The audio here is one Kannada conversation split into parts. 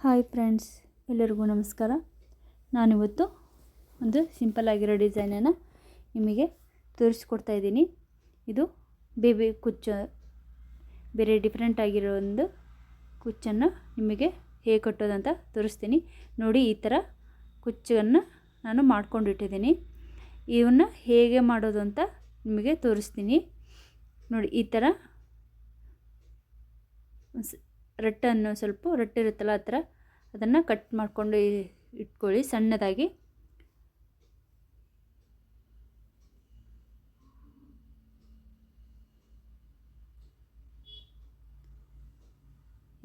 ಹಾಯ್ ಫ್ರೆಂಡ್ಸ್, ಎಲ್ಲರಿಗೂ ನಮಸ್ಕಾರ. ನಾನಿವತ್ತು ಒಂದು ಸಿಂಪಲ್ ಆಗಿರೋ ಡಿಸೈನನ್ನು ನಿಮಗೆ ತೋರಿಸ್ಕೊಡ್ತಾ ಇದ್ದೀನಿ. ಇದು ಬೇಬಿ ಕುಚ್ಚ, ಬೇರೆ ಡಿಫ್ರೆಂಟ್ ಆಗಿರೋ ಒಂದು ಕುಚ್ಚನ್ನು ನಿಮಗೆ ಹೇಗೆ ಕಟ್ಟೋದಂತ ತೋರಿಸ್ತೀನಿ. ನೋಡಿ, ಈ ಥರ ಕುಚ್ಚನ್ನು ನಾನು ಮಾಡ್ಕೊಂಡಿಟ್ಟಿದ್ದೀನಿ. ಇವನ್ನ ಹೇಗೆ ಮಾಡೋದು ಅಂತ ನಿಮಗೆ ತೋರಿಸ್ತೀನಿ. ನೋಡಿ, ಈ ಥರ ರಟ್ಟನ್ನು ಸ್ವಲ್ಪ ರಟ್ಟಿರುತ್ತಲ್ಲ ಆ ಥರ ಅದನ್ನು ಕಟ್ ಮಾಡಿಕೊಂಡು ಇಟ್ಕೊಳ್ಳಿ ಸಣ್ಣದಾಗಿ.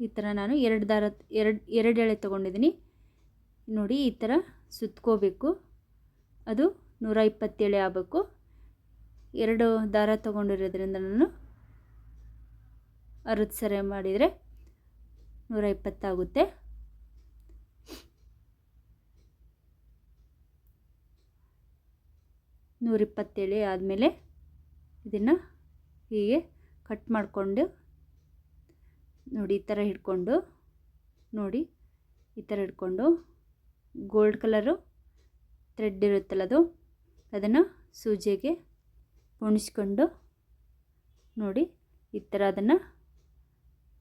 ಈ ಥರ ನಾನು ಎರಡು ದಾರ, ಎರಡು ಎರಡು ಎಳೆ ತೊಗೊಂಡಿದ್ದೀನಿ. ನೋಡಿ ಈ ಥರ ಸುತ್ಕೋಬೇಕು. ಅದು ನೂರ ಇಪ್ಪತ್ತು ಎಳೆ ಆಗಬೇಕು. ಎರಡು ದಾರ ತೊಗೊಂಡಿರೋದ್ರಿಂದ ನಾನು ಅರದ್ ಸರಿ ಮಾಡಿದರೆ ನೂರ ಇಪ್ಪತ್ತಾಗುತ್ತೆ ನೂರಿಪ್ಪತ್ತೇಳು ಆದಮೇಲೆ ಇದನ್ನು ಹೀಗೆ ಕಟ್ ಮಾಡಿಕೊಂಡು ನೋಡಿ, ಈ ಥರ ಹಿಡ್ಕೊಂಡು ನೋಡಿ, ಈ ಥರ ಹಿಡ್ಕೊಂಡು ಗೋಲ್ಡ್ ಕಲರು ಥ್ರೆಡ್ ಇರುತ್ತಲ್ಲ ಅದು, ಅದನ್ನು ಸೂಜಿಗೆ ಉಣಿಸ್ಕೊಂಡು ನೋಡಿ, ಈ ಥರ ಅದನ್ನು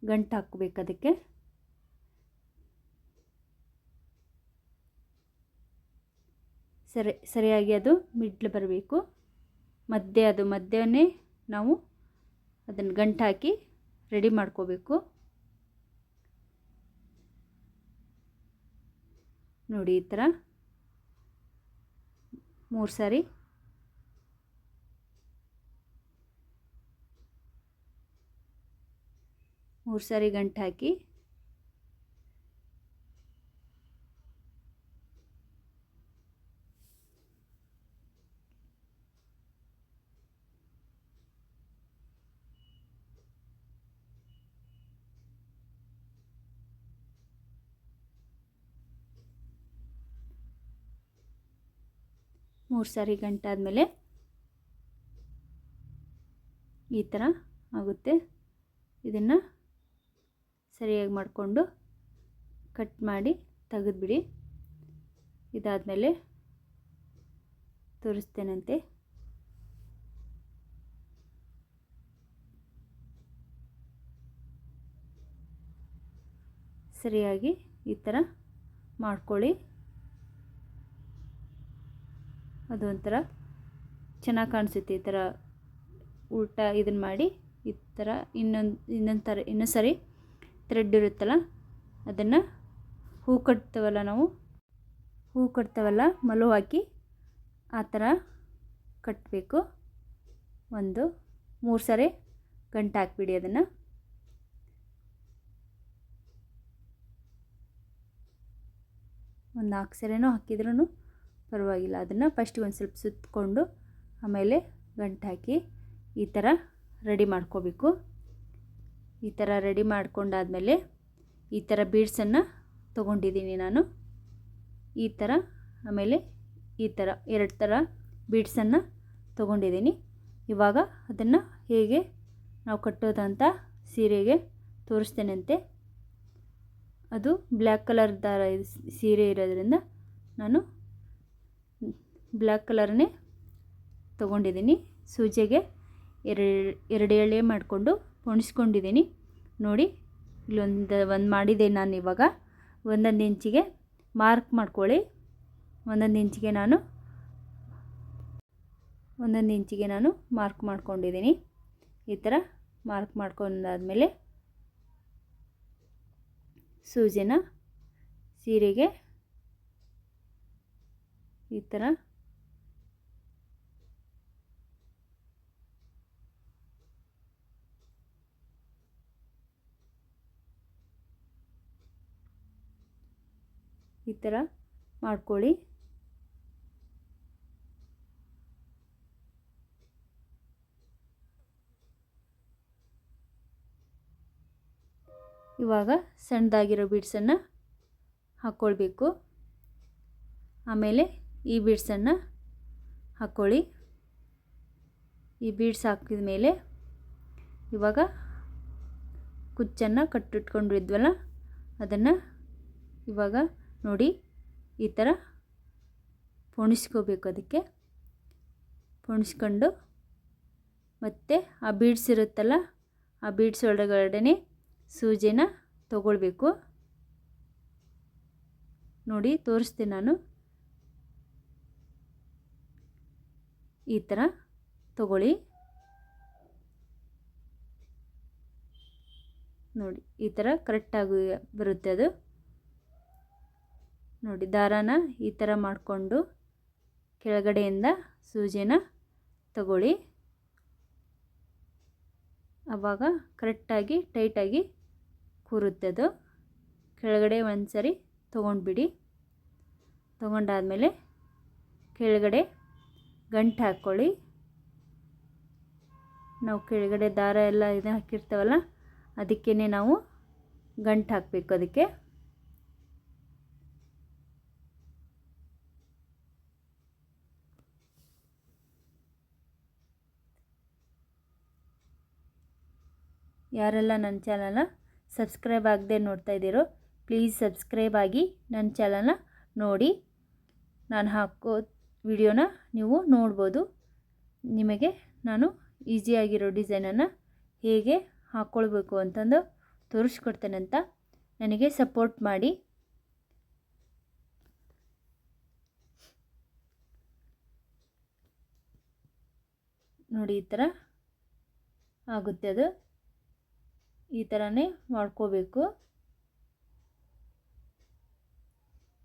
ಗಂಟು ಹಾಕ್ಬೇಕು ಅದಕ್ಕೆ. ಸರಿ, ಸರಿಯಾಗಿ ಅದು ಮಿಡ್ಲ್ ಬರಬೇಕು. ಮಧ್ಯೆ ಅದು ಮಧ್ಯವನ್ನೇ ನಾವು ಅದನ್ನು ಗಂಟು ಹಾಕಿ ರೆಡಿ ಮಾಡ್ಕೋಬೇಕು. ನೋಡಿ, ಈ ಥರ ಮೂರು ಸಾರಿ. ಮೂರು ಸಾರಿ ಗಂಟು ಹಾಕಿ ಮೂರು ಸಾರಿ ಗಂಟಾದಮೇಲೆ ಈ ಥರ ಆಗುತ್ತೆ. ಇದನ್ನು ಸರಿಯಾಗಿ ಮಾಡಿಕೊಂಡು ಕಟ್ ಮಾಡಿ ತೆಗೆದುಬಿಡಿ. ಇದಾದಮೇಲೆ ತೋರಿಸ್ತೇನಂತೆ. ಸರಿಯಾಗಿ ಈ ಥರ ಮಾಡ್ಕೊಳ್ಳಿ. ಅದು ಒಂಥರ ಚೆನ್ನಾಗಿ ಕಾಣಿಸುತ್ತೆ ಈ ಥರ ಉಲ್ಟಾ ಇದನ್ನು ಮಾಡಿ ಈ ಥರ ಇನ್ನೊಂದು ಇನ್ನೊಂದು ಥರ, ಇನ್ನೊಂದು ಸರಿ ಥ್ರೆಡ್ ಇರುತ್ತಲ್ಲ, ಅದನ್ನು ಹೂ ಕಟ್ತೇವಲ್ಲ ನಾವು. ಹೂ ಕಟ್ತೇವಲ್ಲ ಮಲು ಹಾಕಿ ಆ ಥರ ಕಟ್ಟಬೇಕು ಒಂದು, ಮೂರು ಸರಿ ಗಂಟು ಹಾಕ್ಬಿಡಿ ಅದನ್ನು. ಒಂದು ನಾಲ್ಕು ಸರಿನೂ ಹಾಕಿದ್ರೂ ಪರವಾಗಿಲ್ಲ. ಅದನ್ನು ಫಸ್ಟಿಗೆ ಒಂದು ಸ್ವಲ್ಪ ಸುತ್ತಕೊಂಡು ಆಮೇಲೆ ಗಂಟು ಹಾಕಿ ಈ ಥರ ರೆಡಿ ಮಾಡ್ಕೋಬೇಕು. ಈ ಥರ ರೆಡಿ ಮಾಡ್ಕೊಂಡಾದಮೇಲೆ ಈ ಥರ ಬೀಡ್ಸನ್ನು ತೊಗೊಂಡಿದ್ದೀನಿ ನಾನು. ಈ ಥರ ಆಮೇಲೆ ಈ ಥರ ಎರಡು ಥರ ಬೀಡ್ಸನ್ನು ತೊಗೊಂಡಿದ್ದೀನಿ. ಇವಾಗ ಅದನ್ನು ಹೇಗೆ ನಾವು ಕಟ್ಟೋದಂತ ಸೀರೆಗೆ ತೋರಿಸ್ತೇನಂತೆ. ಅದು ಬ್ಲ್ಯಾಕ್ ಕಲರ್ ದಾರ ಸೀರೆ ಇರೋದ್ರಿಂದ ನಾನು ಬ್ಲ್ಯಾಕ್ ಕಲರ್ನೇ ತೊಗೊಂಡಿದ್ದೀನಿ. ಸೂಜಿಗೆ ಎರಡು ಎರಡು ಎಳೆ ಮಾಡಿಕೊಂಡು ಹೊಣಿಸ್ಕೊಂಡಿದ್ದೀನಿ ನೋಡಿ, ಇಲ್ಲೊಂದು, ಒಂದು ಮಾಡಿದೆ ನಾನು ಇವಾಗ. ಒಂದೊಂದು ಇಂಚಿಗೆ ಮಾರ್ಕ್ ಮಾಡ್ಕೊಳ್ಳಿ. ಒಂದೊಂದು ಇಂಚಿಗೆ ನಾನು, ಒಂದೊಂದು ಇಂಚಿಗೆ ನಾನು ಮಾರ್ಕ್ ಮಾಡ್ಕೊಂಡಿದ್ದೀನಿ. ಈ ಥರ ಮಾರ್ಕ್ ಮಾಡ್ಕೊಂಡಾದಮೇಲೆ ಸೂಜಿನ ಸೀರೆಗೆ ಈ ಥರ ಈ ಥರ ಮಾಡ್ಕೊಳ್ಳಿ. ಇವಾಗ ಸಣ್ಣದಾಗಿರೋ ಬೀಡ್ಸನ್ನು ಹಾಕ್ಕೊಳ್ಬೇಕು. ಆಮೇಲೆ ಈ ಬೀಡ್ಸನ್ನು ಹಾಕ್ಕೊಳ್ಳಿ. ಈ ಬೀಡ್ಸ್ ಹಾಕಿದ ಮೇಲೆ ಇವಾಗ ಕುಚ್ಚನ್ನು ಕಟ್ಟಿಟ್ಕೊಂಡಿದ್ವಲ್ಲ, ಅದನ್ನು ಇವಾಗ ನೋಡಿ, ಈ ಥರ ಪೊಣಿಸ್ಕೋಬೇಕು ಅದಕ್ಕೆ. ಪೊಣಿಸ್ಕೊಂಡು ಮತ್ತು ಆ ಬೀಡ್ಸ್ ಇರುತ್ತಲ್ಲ, ಆ ಬೀಡ್ಸ್ ಒಳಗಡೆನೆ ಸೂಜಿನ ತಗೊಳ್ಬೇಕು. ನೋಡಿ ತೋರಿಸ್ತೀನಿ ನಾನು. ಈ ಥರ ತಗೊಳ್ಳಿ. ನೋಡಿ, ಈ ಥರ ಕರೆಕ್ಟಾಗಿ ಬರುತ್ತೆ ಅದು. ನೋಡಿ, ದಾರಾನ ಈ ಥರ ಮಾಡಿಕೊಂಡು ಕೆಳಗಡೆಯಿಂದ ಸೂಜಿನ ತಗೊಳ್ಳಿ. ಆವಾಗ ಕರೆಕ್ಟಾಗಿ, ಟೈಟಾಗಿ ಕೂರುತ್ತೆ ಅದು. ಕೆಳಗಡೆ ಒಂದು ಸರಿ ತೊಗೊಂಡ್ಬಿಡಿ. ತೊಗೊಂಡಾದಮೇಲೆ ಕೆಳಗಡೆ ಗಂಟು ಹಾಕ್ಕೊಳ್ಳಿ ನಾವು ಕೆಳಗಡೆ ದಾರ ಎಲ್ಲ ಇದು ಹಾಕಿರ್ತಾವಲ್ಲ ಅದಕ್ಕೇ ನಾವು ಗಂಟು ಹಾಕಬೇಕು ಅದಕ್ಕೆ. ಯಾರೆಲ್ಲ ನನ್ನ ಚಾನಲ್ನ ಸಬ್ಸ್ಕ್ರೈಬ್ ಆಗದೆ ನೋಡ್ತಾ ಇದ್ದೀರೋ, ಪ್ಲೀಸ್ ಸಬ್ಸ್ಕ್ರೈಬ್ ಆಗಿ ನನ್ನ ಚಾನಲ್ನ ನೋಡಿ. ನಾನು ಹಾಕೋ ವಿಡಿಯೋನ ನೀವು ನೋಡ್ಬೋದು. ನಿಮಗೆ ನಾನು ಈಸಿಯಾಗಿರೋ ಡಿಸೈನನ್ನು ಹೇಗೆ ಹಾಕ್ಕೊಳ್ಬೇಕು ಅಂತಂದು ತೋರಿಸ್ಕೊಡ್ತೇನೆ ಅಂತ ನನಗೆ ಸಪೋರ್ಟ್ ಮಾಡಿ. ನೋಡಿ ಈ ಥರ ಆಗುತ್ತೆ ಅದು. ಈ ಥರನೇ ಮಾಡ್ಕೋಬೇಕು.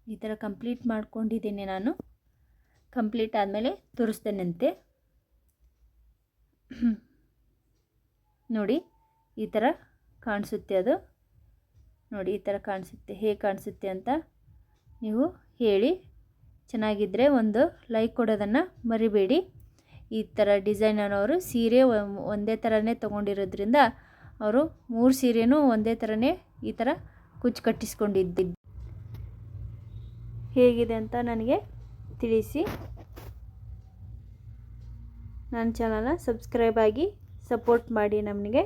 ಈ ಥರ ಕಂಪ್ಲೀಟ್ ಮಾಡ್ಕೊಂಡಿದ್ದೀನಿ ನಾನು. ಕಂಪ್ಲೀಟ್ ಆದಮೇಲೆ ತೋರಿಸ್ತೇನಂತೆ. ನೋಡಿ, ಈ ಥರ ಕಾಣಿಸುತ್ತೆ ಅದು. ನೋಡಿ, ಈ ಥರ ಕಾಣಿಸುತ್ತೆ. ಹೇಗೆ ಕಾಣಿಸುತ್ತೆ ಅಂತ ನೀವು ಹೇಳಿ. ಚೆನ್ನಾಗಿದ್ದರೆ ಒಂದು ಲೈಕ್ ಕೊಡೋದನ್ನು ಮರಿಬೇಡಿ. ಈ ಥರ ಡಿಸೈನ್ ಅನ್ನೋರು ಸೀರೆ ಒಂದೇ ಥರನೇ ತೊಗೊಂಡಿರೋದ್ರಿಂದ ಅವರು ಮೂರು ಸೀರೆಯೂ ಒಂದೇ ಥರನೇ ಈ ಥರ ಕುಚ್ಚು ಕಟ್ಟಿಸ್ಕೊಂಡಿದ್ದಿದ್ದು. ಹೇಗಿದೆ ಅಂತ ನನಗೆ ತಿಳಿಸಿ. ನನ್ನ ಚಾನಲ್ನ ಸಬ್ಸ್ಕ್ರೈಬ್ ಆಗಿ ಸಪೋರ್ಟ್ ಮಾಡಿ ನಮಗೆ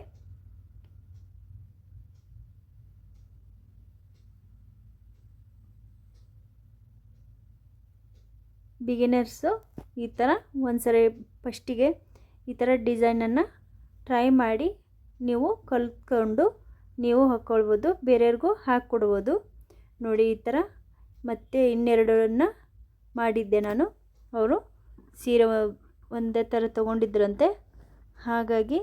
ಬಿಗಿನರ್ಸು ಈ ಥರ ಒಂದ್ಸರಿ ಫಸ್ಟಿಗೆ ಈ ಥರ ಡಿಸೈನನ್ನು ಟ್ರೈ ಮಾಡಿ ನೀವು ಕಲ್ತ್ಕೊಂಡು ನೀವು ಹಾಕ್ಕೊಳ್ಬೋದು ಬೇರೆಯವ್ರಿಗೂ ಹಾಕ್ಕೊಡ್ಬೋದು. ನೋಡಿ ಈ ಥರ ಮತ್ತೆ ಇನ್ನೆರಡನ್ನು ಮಾಡಿದ್ದೆ ನಾನು. ಅವರು ಸೀರೆ ಒಂದೇ ಥರ ತೊಗೊಂಡಿದ್ರಂತೆ. ಹಾಗಾಗಿ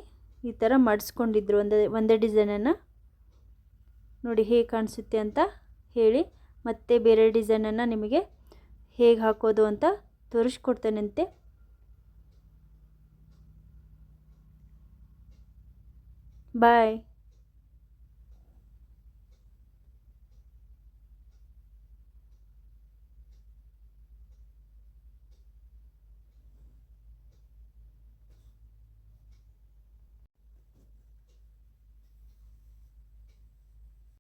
ಈ ಥರ ಮಾಡಿಸ್ಕೊಂಡಿದ್ರು ಒಂದೇ ಒಂದೇ ಡಿಸೈನನ್ನು. ನೋಡಿ ಹೇಗೆ ಕಾಣಿಸುತ್ತೆ ಅಂತ ಹೇಳಿ ಮತ್ತೆ ಬೇರೆ ಡಿಸೈನನ್ನು ನಿಮಗೆ ಹೇಗೆ ಹಾಕೋದು ಅಂತ ತೋರಿಸ್ಕೊಡ್ತೇನಂತೆ. Bye.